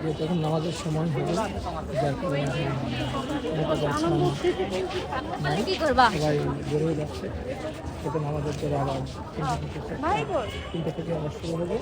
যেহেতু এখন নামাজের সময় হবে যার কারণে এখন অনেকে যাচ্ছে না। কি করবা? সবাই বের হয়ে যাচ্ছে। যাতে নামাজের পরে আবার তিনটা থেকে আবার শুরু হবে।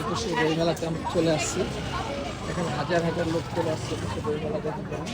একুশে বইমেলাতে আমরা চলে আসছি। এখানে হাজার হাজার লোক চলে আসছে একুশে বইমেলা দেখার জন্য